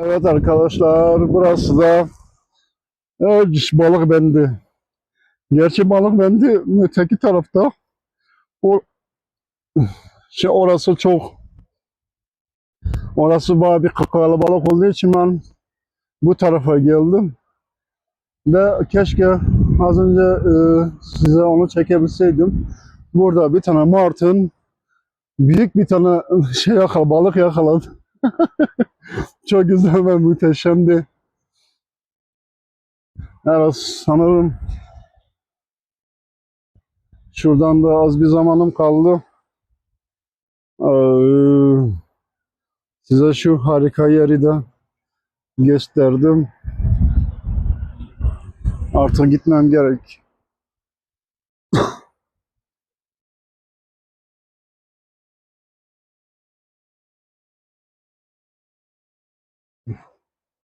Evet arkadaşlar burası da evet, balık bendi. Gerçi balık bendi öteki tarafta. O şey orası çok orası bayağı bir kalabalık olduğu için ben bu tarafa geldim. Ve keşke az önce e, size onu çekebilseydim. Burada bir tane martın büyük bir tane şey yakaladı, balık yakaladı. Çok güzel ve muhteşemdi. Evet sanırım şuradan da az bir zamanım kaldı. Ee, size şu harika yeri de gösterdim. Artık gitmem gerek.